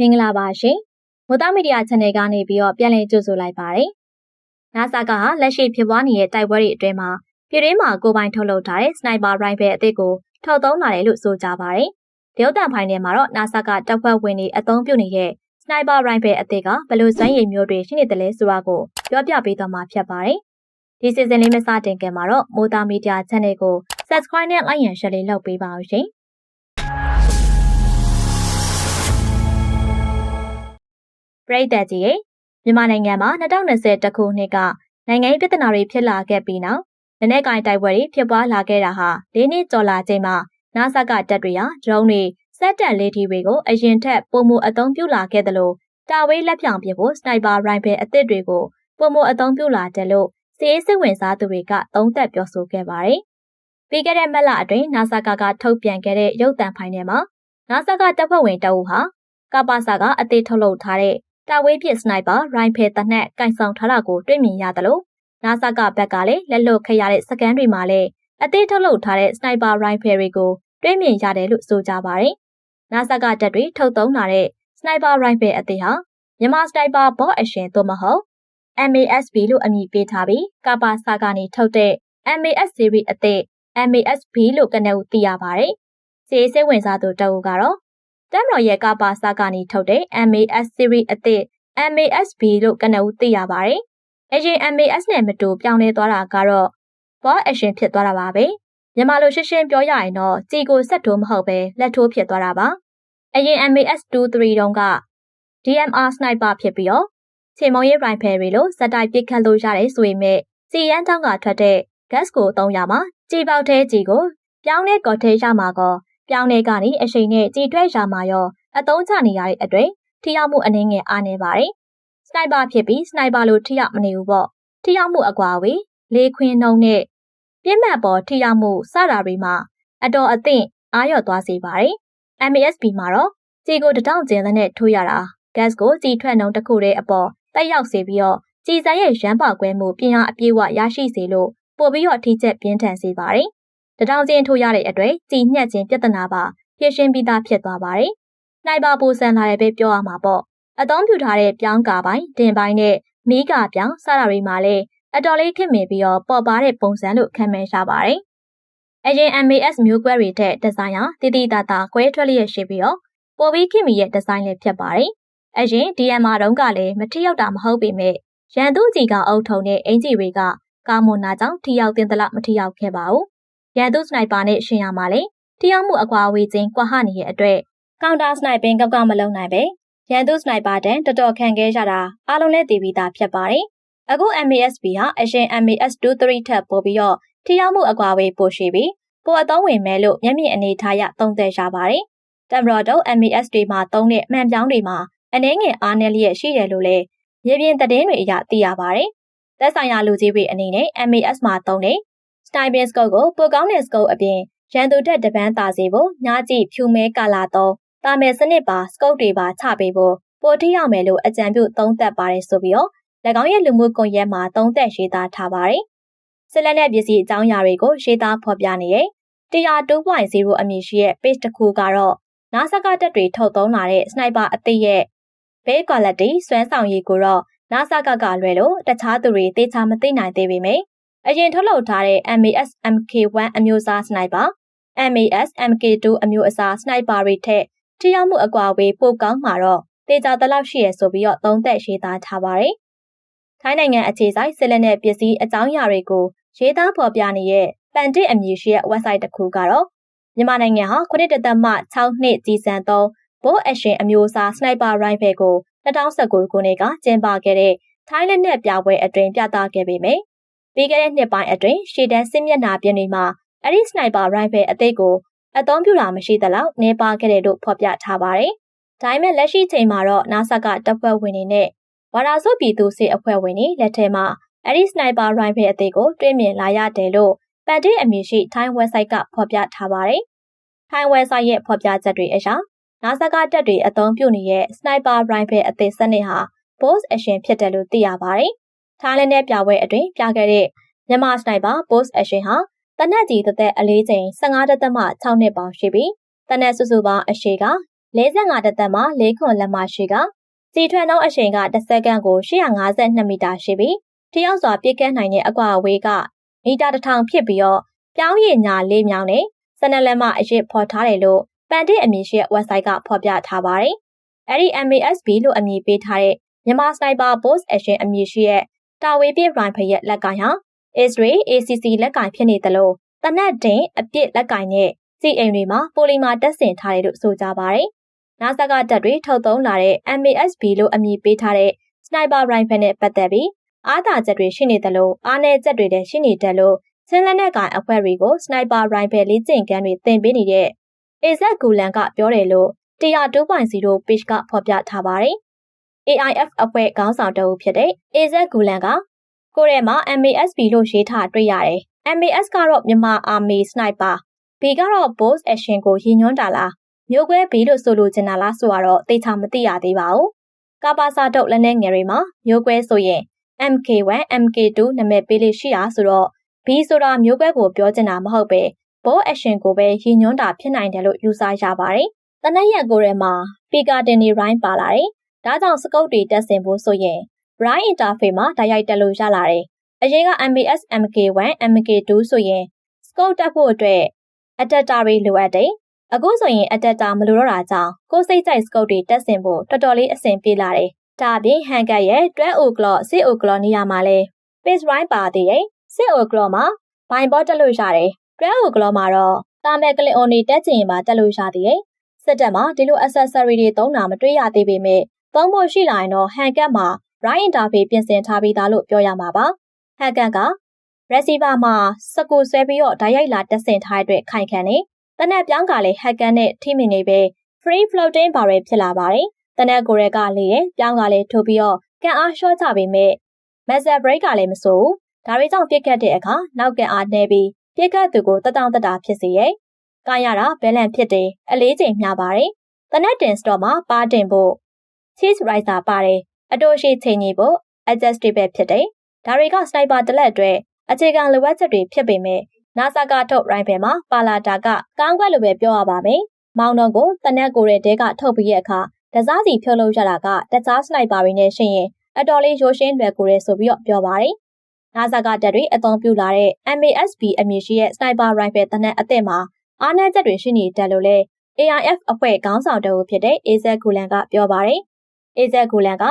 မင်္ဂလာပါရှင်။မိုးသားမီဒီယာ channel ကနေပြီးတော့ပြန်လည်ကြိုဆိုလိုက်ပါတယ်။ NASA ကဟာလက်ရှိဖြစ်ပွားနေတဲ့တိုက်ပွဲတွေအတွင်းမှာပြည်တွင်းမှာကိုပိုင်ထုတ်လုပ်ထားတဲ့ sniper rifle အသစ်ကိုထောက်သုံးလာတယ်လို့ဆိုကြပါတယ်။ဒေသဖိုင်ထဲမှာတော့ NASA ကတပ်ဖွဲ့ဝင်တွေအသုံးပြုနေတဲ့ sniper rifle အသစ်ကဘယ်လိုစွမ်းရည်မျိုးတွေရှိနေတယ်လဲဆိုတာကိုပြောပြပေးသွားမှာဖြစ်ပါတယ်။ဒီစီစဉ်လေးမစတင်ခင်မှာတော့မိုးသားမီဒီယာ channel ကို subscribe နဲ့ like ရန် share လေးလုပ်ပေးပါအောင်ရှင်။ ပရိသတ်ကြီးရေမြန်မာနိုင်ငံမှာ2020ခုနှစ်ကနိုင်ငံရေးပြဿနာတွေဖြစ်လာခဲ့ပြီးနောက်လက်နက်ကင်တိုက်ပွဲတွေဖြစ်ပွားလာခဲ့တာဟာ၄နှစ်ကျော်လာချိန်မှာနာဆာကတပ်တွေဟာဒရုန်းတွေစက်တက်လေးထီတွေကိုအရင်ထက်ပုံမှုအသုံးပြုလာခဲ့တယ်လို့တာဝေးလက်ဖြောင်ပြဖို့စနိုက်ပါရိုင်ဖယ်အသစ်တွေကိုပုံမှုအသုံးပြုလာတယ်လို့စီးရေးစစ်ဝင်စားသူတွေကသုံးသပ်ပြောဆိုခဲ့ပါတယ်။ပြီးခဲ့တဲ့မက်လအတွင်းနာဆာကကထုတ်ပြန်ခဲ့တဲ့ရုပ်သံဖိုင်ထဲမှာနာဆာကတပ်ဖွဲ့ဝင်တအုပ်ဟာကပါစာကအသေးထုတ်လုပ်ထားတဲ့ တာဝေးပစ်စနိုက်ပါရိုင်ဖယ်တနက်ကင်ဆောင်ထားတာကိုတွေ့မြင်ရတယ်လို့နာဆာကဘက်ကလည်းလက်လွတ်ခဲ့ရတဲ့စကန်တွေမှာလည်းအသေးထုတ်လုပ်ထားတဲ့စနိုက်ပါရိုင်ဖယ်တွေကိုတွေ့မြင်ရတယ်လို့ဆိုကြပါတယ်။နာဆာကတပ်တွေထုတ်သုံးလာတဲ့စနိုက်ပါရိုင်ဖယ်အသေးဟာမြန်မာစနိုက်ပါဘော့အရှင်သို့မဟုတ် MASB လို့အမည်ပေးထားပြီးကပါစာကနေထုတ်တဲ့ MAS series အသစ် MASB လို့ကနဦးသိရပါတယ်။စီစိတ်ဝင်စားသူတအုပ်ကတော့ တမ်တော်ရဲ့ကပါစာကနေထုတ်တဲ့ MAS series အသစ် MASB လို့ကနဦးသိရပါတယ်။အရင် MAS နဲ့မတူပြောင်းလဲသွားတာကတော့ ball action ဖြစ်သွားတာပါပဲ။မြန်မာလိုရှင်းရှင်းပြောရရင်တော့ကြည်ကိုဆက်ထိုးမဟုတ်ပဲလက်ထိုးဖြစ်သွားတာပါ။အရင် MAS 23တုန်းက DMR sniper ဖြစ်ပြီးတော့ချေမုံရေး rifle တွေလိုစက်တိုက်ပစ်ခတ်လို့ရတယ်ဆိုပေမဲ့စီရန်တောင်းကထွက်တဲ့ gas ကိုသုံးရမှာကြည်ပေါက်သေးကြည်ကိုပြောင်းလဲကော်ထဲရမှာကော ပြောင်းလဲကနေအရှိန်နဲ့ကြည်ထွက်ရမှာရောအသုံးချနေရတဲ့အတွက်ထိရောက်မှုအနည်းငယ်အားနေပါတယ်။စနိုက်ပါဖြစ်ပြီးစနိုက်ပါလို့ထိရောက်မနေဘူးပေါ့။ထိရောက်မှုအကွာဝေးလေးခွင်းနှုံနဲ့ပြင်းမှတ်ပေါ်ထိရောက်မှုစတာတွေမှာအတော်အသင့်အားလျော့သွားစေပါတယ်။ MASB မှာတော့ကြည်ကိုတထောင်ကျင်းတဲ့ထိုးရတာ gas ကိုကြည်ထွက်နှုံတစ်ခုတည်းအပေါ်တက်ရောက်စေပြီးတော့ကြည်စံရဲ့ရမ်းပါကွဲမှုပြင်အားအပြည့်ဝရရှိစေလို့ပို့ပြီးတော့ထိချက်ပြင်းထန်စေပါတယ်။ တထောင်ကျင်းထိုးရတဲ့အတွက်ကြည်ညက်ခြင်းပြဿနာပါဖြည့်ရှင်းပြီးသားဖြစ်သွားပါတယ်။နိုင်ပါပူဆန်လာတဲ့ပဲပြောရမှာပေါ့။အသုံးပြုထားတဲ့ပြောင်းကာပိုင်းတင်ပိုင်းနဲ့မီးကာပြောင်းစတာတွေမှာလည်းအတော်လေးခင်မင်ပြီးတော့ပေါ်ပါတဲ့ပုံစံလို့ခံမှန်းရပါတယ်။အရင် MAS မျိုးကွဲတွေတဲ့ဒီဇိုင်းဟာတည်တည်တာတာကွဲထွက်လျက်ရှိပြီးတော့ပေါ်ပြီးခင်မီရဲ့ဒီဇိုင်းလည်းဖြစ်ပါတယ်။အရင် DMR တုန်းကလည်းမထိရောက်တာမဟုတ်ပေမဲ့ရန်သူကြီးကအုပ်ထုံတဲ့အင်ဂျီတွေကကာမွန်နာကြောင့်ထိရောက်တဲ့တလားမထိရောက်ခဲ့ပါဘူး။ ရန်သူစနိုက်ပါနဲ့ရှင်ရမှာလေထိရောက်မှုအကွာအဝေးချင်းကွာဟနေတဲ့အတွက်ကောင်တာစနိုက်ပင်ကောက်ကမလုံနိုင်ပဲရန်သူစနိုက်ပါတန်တော်တော်ခံခဲ့ရတာအားလုံးလည်းသိပြီးသားဖြစ်ပါတယ်။အခု MASB ဟာအရင် MAS23 ထက်ပိုပြီးတော့ထိရောက်မှုအကွာအဝေးပိုရှိပြီးပိုအသုံးဝင်မဲ့လို့မျက်မြင်အနေထားရသုံးသပ်ရပါတယ်။တမ်ဘရတော့ MAS တွေမှာသုံးတဲ့မှန်ပြောင်းတွေမှာအနှဲငယ်အားနည်းလျက်ရှိတယ်လို့လည်းမြေပြင်သတင်းတွေအရသိရပါတယ်။သက်ဆိုင်ရာလူကြီးတွေအနေနဲ့ MAS မှာသုံးတဲ့ Sniping Scope ကိုပိုကောင်းတဲ့ Scope အပြင်ရန်သူတက်တပန်းတာစီဖို့ညကြည့်ဖြူမဲကာလာတော့တာမယ်စနစ်ပါ Scope တွေပါချပေးဖို့ပိုထိရောက်မယ်လို့အကြံပြုသုံးသပ်ပါတယ်ဆိုပြီးတော့၎င်းရဲ့လူမှုကွန်ရက်မှာသုံးသပ်ရေးသားထားပါတယ်။ဆက်လက်တဲ့ပစ္စည်းအကြောင်းအရာတွေကိုရေးသားဖော်ပြနေတဲ့102.0အမည်ရှိတဲ့ page တစ်ခုကတော့နာဆကတက်တွေထုတ်သုံးလာတဲ့ sniper အသစ်ရဲ့ base quality စွမ်းဆောင်ရည်ကိုတော့နာဆကကလွယ်လို့တခြားသူတွေသိချာမသိနိုင်သေးပေမယ့် အရင်ထုတ်လုပ်ထားတဲ့ MAS MK1 အမျိုးအစားစနိုက်ပါ MAS MK2 အမျိုးအစားစနိုက်ပါတွေထက်ထိရောက်မှုအကွာအဝေးပိုကောင်းမှာတော့တေချာတလောက်ရှိရဆိုပြီးတော့သုံးသက်ရေးသားထားပါတယ်။ထိုင်းနိုင်ငံအခြေစိုက်စစ်လက်နက်ပစ္စည်းအကြောင်းအရာတွေကိုရေးသားဖော်ပြနေတဲ့ပန်တစ်အမည်ရှိတဲ့ website တစ်ခုကတော့မြန်မာနိုင်ငံဟာ9.6နှစ်ကြီးစံသောဘိုးအရှင်အမျိုးအစားစနိုက်ပါရိုင်ဖယ်ကို2019ခုနှစ်ကကျင်းပခဲ့တဲ့ထိုင်းလက်နက်ပြပွဲအတွင်းပြသခဲ့ပေမယ့် ပြီးခဲ့တဲ့နှစ်ပိုင်းအတွင်းရှေ့တန်းစစ်မျက်နှာပြင်တွေမှာအဲ့ဒီစနိုက်ပါရိုင်ဖယ်အသေးကိုအသုံးပြုတာမရှိသလောက်နေပါခဲ့တယ်လို့ဖော်ပြထားပါတယ်။ဒါပေမဲ့လက်ရှိချိန်မှာတော့နာဆာကတပ်ဖွဲ့ဝင်တွေနဲ့ဝါရာဇုပြည်သူစစ်အဖွဲ့ဝင်တွေလက်ထဲမှာအဲ့ဒီစနိုက်ပါရိုင်ဖယ်အသေးကိုတွေ့မြင်လာရတယ်လို့ပန်တဲ့အမည်ရှိထိုင်းဝက်ဆိုက်ကဖော်ပြထားပါတယ်။ထိုင်းဝက်ဆိုက်ရဲ့ဖော်ပြချက်တွေအရနာဆာကတပ်တွေအသုံးပြုနေတဲ့စနိုက်ပါရိုင်ဖယ်အသေးစနစ်ဟာ boss action ဖြစ်တယ်လို့သိရပါတယ်။ ထိုင်းလက်နက်ပြပွဲအတွင်းပြခဲ့တဲ့မြန်မာစနိုက်ပါ boss action ဟာတနက်ကြီးတသက်အလေးချိန်15.6နှစ်ပေါင်ရှိပြီးတနက်စုစုပေါင်းအရှိက45တသက်မှာ၄ခွန်လက်မရှိကစီထွန်းနှုံးအချိန်ကတစ်စက္ကန့်ကို852မီတာရှိပြီးတယောက်စွာပြည့်ကဲနိုင်တဲ့အကွာအဝေးကမီတာ1000ဖြစ်ပြီးတော့ပြောင်းရည်ညာလေးမြောင်းနဲ့စနလက်မအရစ်ဖော်ထားတယ်လို့ပန်တစ်အမည်ရှိတဲ့ website ကဖော်ပြထားပါတယ်။အဲဒီ MASB လို့အမည်ပေးထားတဲ့မြန်မာစနိုက်ပါ Boss Action အမည်ရှိတဲ့ တာဝေးပြရိုင်ဖရဲ့လက်ကင်ဟာ Israel ACC လက်ကင်ဖြစ်နေသလိုတနတ်တင်အပြစ်လက်ကင်နဲ့စီအိမ်တွေမှာပိုလီမာတက်ဆင်ထားတယ်လို့ဆိုကြပါတယ်။နာဆာကတပ်တွေထုတ်သုံးလာတဲ့ MASB လို့အမည်ပေးထားတဲ့စနိုက်ပါရိုင်ဖယ်နဲ့ပတ်သက်ပြီးအားသာချက်တွေရှိနေသလိုအားနည်းချက်တွေလည်းရှိနေတယ်လို့ဆင်းလက်နက်ကိုင်အဖွဲ့တွေကိုစနိုက်ပါရိုင်ဖယ်လေးကျင့်ကန်းတွေသင်ပေးနေတဲ့ AZ ဂူလန်ကပြောတယ်လို့102.0 page ကဖော်ပြထားပါတယ်။ AIF အဖွဲ့ခေါင်းဆောင်တအုပ်ဖြစ်တဲ့ AZ ဂူလန်ကကိုရဲမှာ MASB လို့ရေးထားတွေ့ရတယ်။ MAS ကတော့မြန်မာ Army Sniper B ကတော့ Boss Action ကိုရည်ညွှန်းတာလားမျိုးကွဲ B လို့ဆိုလိုချင်တာလားဆိုတော့သိချာမသိရသေးပါဘူး။ကပါစာတုတ်လက်နက်ငယ်တွေမှာမျိုးကွဲဆိုရင် MK1 MK2 နာမည်ပေးလေးရှိတာဆိုတော့ B ဆိုတာမျိုးကွဲကိုပြောချင်တာမဟုတ်ပဲ Boss Action ကိုပဲရည်ညွှန်းတာဖြစ်နိုင်တယ်လို့ယူဆရပါတယ်။တနက်ရက်ကိုရဲမှာ Pika တင်နေရိုင်းပါလာတယ်။ ဒါကြောင့်စကုတ်တွေတက်ဆင်ဖို့ဆိုရင် Braille interface မှာတိုက်ရိုက်တက်လို့ရလာတယ်။အရင်က MBS MK1 MK2 ဆိုရင် scope တက်ဖို့အတွက် adapter တွေလိုအပ်တယ်။အခုဆိုရင် adapter မလိုတော့တာကြောင့်ကိုယ်စိတ်ကြိုက် scope တွေတက်ဆင်ဖို့တော်တော်လေးအဆင်ပြေလာတယ်။ဒါအပြင် Hanker ရဲ့12 o'clock 6 o'clock နေရာမှာလဲ page right ပါသေးတယ်။6 o'clock မှာဘိုင်ဘောတက်လို့ရတယ်။12 o'clock မှာတော့တာမဲကလင်အွန်နေတက်ချင်ရင်ပါတက်လို့ရသေးတယ်။စစ်တပ်မှာဒီလို accessory တွေသုံးတာမတွေ့ရသေးပေမဲ့ သုံးဖို့ရှိလာရင်တော့ Hanker မှာ right interface ပြင်ဆင်ထားပြီးသားလို့ပြောရမှာပါ။ Hanker က receiver မှာစကူဆွဲပြီးတော့ဓာတ်ရိုက်လာတက်ဆင်ထားတဲ့အတွက်ခိုင်ခံနေတနက်ပြောင်းကလည်း hacker နဲ့ထိမိနေပဲ free floating barrel ဖြစ်လာပါတယ်။တနက်ကိုရဲကလေရဲ့ပြောင်းကလည်းထိုးပြီးတော့ကန်အားလျှော့ချပေမဲ့ muzzle brake ကလည်းမစိုးဘူး။ဒါတွေကြောင့်ပြစ်ခတ်တဲ့အခါနောက်ကန်အားနှဲပြီးပြစ်ခတ်သူကိုတတောင်တတာဖြစ်စေရဲ့။ကာရတာဘဲလန်ဖြစ်တယ်အလေးချိန်မျှပါတယ်။တနက်တင်စတော့မှာပါတင်ဖို့ cheese riser ပါတယ်။အတိုးရှိချိန်ကြီးဖို့ adjustable ဖြစ်တယ်။ဒါတွေကစနိုက်ပါတလက်အတွက်အခြေခံလိုအပ်ချက်တွေဖြစ်ပေမဲ့နာဆာကထုတ်ရိုင်ဖယ်မှာပါလာတာကကောင်းကွက်လိုပဲပြောရပါမယ်။မောင်းတော့ကိုတနက်ကိုရဲ့တဲကထုတ်ပြီးရဲ့အခါတစားစီဖြုတ်လို့ရတာကတခြားစနိုက်ပါတွေနဲ့ရှင်ရင်အတော်လေးရိုးရှင်းလွယ်ကူရဲဆိုပြီးတော့ပြောပါတယ်။နာဆာကတက်တွေအသုံးပြုလာတဲ့ MASB အမည်ရှိတဲ့စနိုက်ပါရိုင်ဖယ်တနက်အသစ်မှာအားနည်းချက်တွေရှိနေတယ်လို့လဲ AIF အဖွဲ့ခေါင်းဆောင်တအုပ်ဖြစ်တဲ့ AZ ကူလန်ကပြောပါတယ်။ AZ ကူလန်က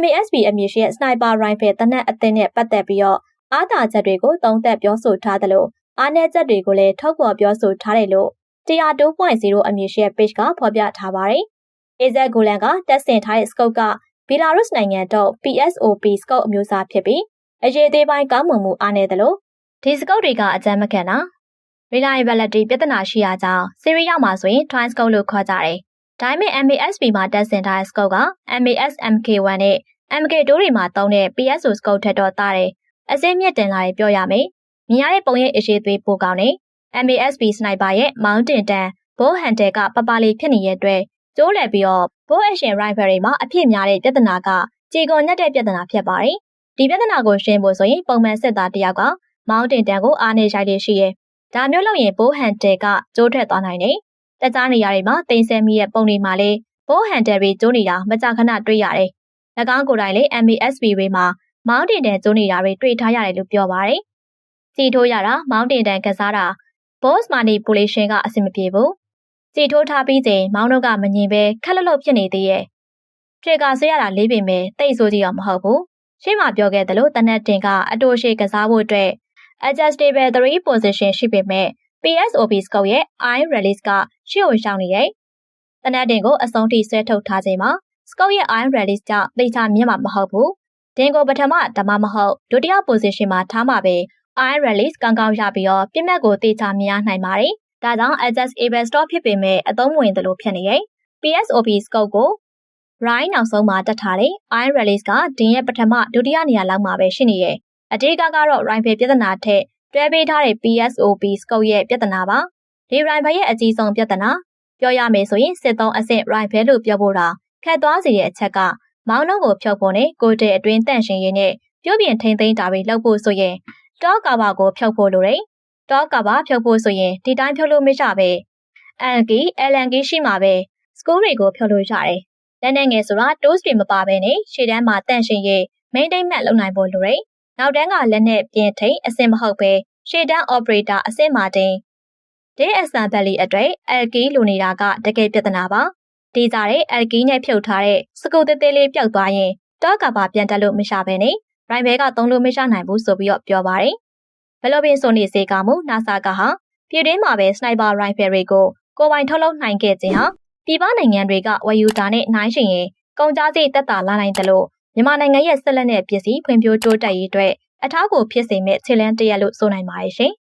MASB အမည်ရှိတဲ့စနိုက်ပါရိုင်ဖယ်တနက်အသစ်နဲ့ပတ်သက်ပြီးတော့အားသာချက်တွေကိုသုံးသပ်ပြောဆိုထားသလိုအားနည်းချက်တွေကိုလည်းထုတ်ဖော်ပြောဆိုထားတယ်လို့102.0အမည်ရှိတဲ့ page ကဖော်ပြထားပါတယ်။ AZ ဂိုလန်ကတက်ဆင်ထားတဲ့ scope ကဘီလာရုစ်နိုင်ငံတော့ PSOP scope အမျိုးအစားဖြစ်ပြီးအရေးသေးပိုင်းကောင်းမွန်မှုအားနည်းသလိုဒီ scope တွေကအကြမ်းမခံတာ reliability ပြဿနာရှိရာကြောင့် series ရောက်မှာဆိုရင် twin scope လို့ခေါ်ကြတယ်။ ဒါပေမဲ့ MASB မှာတက်ဆင်ထားတဲ့ scope က MAS MK1 နဲ့ MK2 တွေမှာသုံးတဲ့ PSO scope ထက်တော့တားတယ်အစင်းမြင့်တင်လာရင်ပြောရမယ်။မြင်ရတဲ့ပုံရိပ်အရှိသွေးပိုကောင်းတယ်။ MASB sniper ရဲ့ mountain တန်ဘိုးဟန်တယ်ကပပလေးဖြစ်နေတဲ့အတွက်ကျိုးလည်ပြီးတော့ဘိုးအရှင် rifle တွေမှာအဖြစ်များတဲ့ပြဿနာကကြေကွန်ညက်တဲ့ပြဿနာဖြစ်ပါတယ်။ဒီပြဿနာကိုရှင်းဖို့ဆိုရင်ပုံမှန်စစ်သားတယောက်က mountain တန်ကိုအားနေရိုက်ရရှိရဲ။ဒါမျိုးလုပ်ရင်ဘိုးဟန်တယ်ကကျိုးထွက်သွားနိုင်တယ်။ တခြားနေရာတွေမှာတင်ဆက်မိရဲ့ပုံတွေမှာလည်းဘိုးဟန်တယ်တွေကျိုးနေတာမကြာခဏတွေ့ရတယ်။၎င်းကိုယ်တိုင်လည်း MASB တွေမှာမောင်းတင်တန်ကျိုးနေတာတွေတွေ့ထားရတယ်လို့ပြောပါတယ်။စီထိုးရတာမောင်းတင်တန်ကစားတာ boss manipulation ကအဆင်မပြေဘူး။စီထိုးထားပြီးချိန်မောင်းတို့ကမငင်ပဲခက်လလို့ဖြစ်နေသေးရဲ့။ထရစ်ကာဆွဲရတာလေးပင်ပဲတိတ်ဆိုးကြီးတော့မဟုတ်ဘူး။ရှေ့မှာပြောခဲ့သလိုတနက်တင်ကအတိုးရှိကစားဖို့အတွက် adjustable 3 position ရှိပေမဲ့ PSOP scope ရဲ့ eye release ကရှေ့ကိုရှောင်းနေရဲ့။တနက်တင်ကိုအဆုံးထိဆွဲထုတ်ထားချိန်မှာ scope ရဲ့ eye release ကြောင့်သိချမြင်မှာမဟုတ်ဘူးဒင်ကိုပထမဓမ္မမဟုတ်ဒုတိယ position မှာထားမှာပဲ eye release ကောင်းကောင်းရပြီးတော့ပြစ်မှတ်ကိုတေချာမြင်ရနိုင်ပါတယ်။ဒါကြောင့် adjust able stop ဖြစ်ပေမဲ့အသုံးဝင်သလိုဖြစ်နေရဲ့ PSOP scope ကို right နောက်ဆုံးမှာတက်ထားတဲ့ eye release ကဒင်ရဲ့ပထမဒုတိယနေရာလောက်မှာပဲရှိနေရဲ့အတေးကကတော့ rifle ပြဿနာထက် တွဲပေးထားတဲ့ PSOP scope ရဲ့ပြဿနာပါဒီ rifle ရဲ့အကြီးဆုံးပြဿနာပြောရမယ်ဆိုရင်စစ်သုံးအဆင့် rifle လို့ပြောဖို့တာခက်သွားစေတဲ့အချက်ကမောင်းနှုံးကိုဖြုတ်ဖို့နဲ့ကိုတဲ့အတွင်းတန့်ရှင်ရင်းနဲ့ပြုတ်ပြင်ထိမ့်သိမ်းတာတွေလုပ်ဖို့ဆိုရင်တောကာဘာကိုဖြုတ်ဖို့လိုတယ်။တောကာဘာဖြုတ်ဖို့ဆိုရင်ဒီတိုင်းဖြုတ်လို့မရပဲ။ LNG LNG ရှိမှာပဲ။စကူးတွေကိုဖြော်လို့ရတယ်။လက်နဲ့ငယ်ဆိုတာ toast တွေမပါဘဲနဲ့ရှေ့တန်းမှာတန့်ရှင်းရေး maintenance လုပ်နိုင်ဖို့လိုတယ်။ နောက်တန်းကလက်နဲ့ပြင်ထိန်အဆင်မဟုတ်ပဲရှေ့တန်း operator အဆင့်မှာတင် DSR Valley အတွက် LK လိုနေတာကတကယ်ပြဿနာပါ။ဒီကြတဲ့ LK နဲ့ဖြုတ်ထားတဲ့စကူသေးသေးလေးပျောက်သွားရင်တော့ကပါပြန်တက်လို့မရဘဲနဲ့ရိုင်ဘဲကသုံးလို့မရနိုင်ဘူးဆိုပြီးတော့ပြောပါတယ်။ဘယ်လိုပင်ဆိုနေစေကမူ NASA ကဟာပြည်တွင်းမှာပဲစနိုက်ပါရိုင်ဖယ်တွေကိုကိုယ်ပိုင်ထုတ်လုပ်နိုင်ခဲ့ခြင်းဟာပြည်ပနိုင်ငံတွေကဝယ်ယူတာနဲ့နှိုင်းယှဉ်ရင်ကုန်ကြစိတ်တက်တာလာနိုင်တယ်လို့ မြန်မာနိုင်ငံရဲ့ဆက်လက်တဲ့ပစ္စည်းဖွံ့ဖြိုးတိုးတက်ရေးအတွက်အထောက်အကူဖြစ်စေမဲ့ခြေလှမ်းတရက်လို့ဆိုနိုင်ပါတယ်ရှင်